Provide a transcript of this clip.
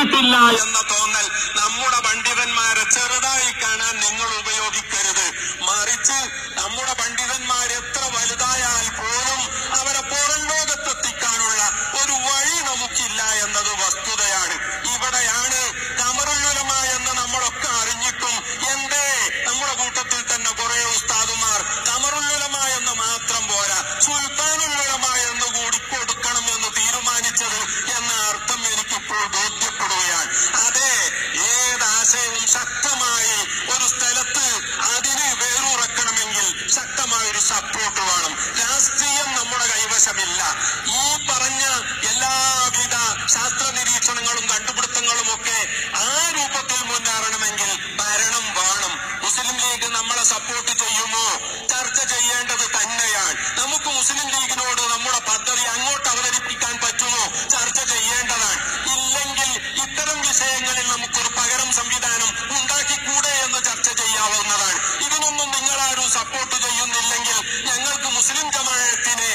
നൽകിയിട്ടില്ല എന്ന തോന്നൽ നമ്മുടെ പണ്ഡിതന്മാരെ ചെറുതായി കാണാൻ നിങ്ങൾ ഉപയോഗിക്കുന്നു ശക്തമായ ഒരു സപ്പോർട്ട് വേണം. രാഷ്ട്രീയം നമ്മുടെ കൈവശമില്ല. ഈ പറഞ്ഞ എല്ലാവിധ ശാസ്ത്ര നിരീക്ഷണങ്ങളും കണ്ടുപിടുത്തങ്ങളും ഒക്കെ ആ സപ്പോർട്ട് ചെയ്യുന്നില്ലെങ്കിൽ ഞങ്ങൾക്ക് മുസ്ലിം ജമാഅത്തിനെ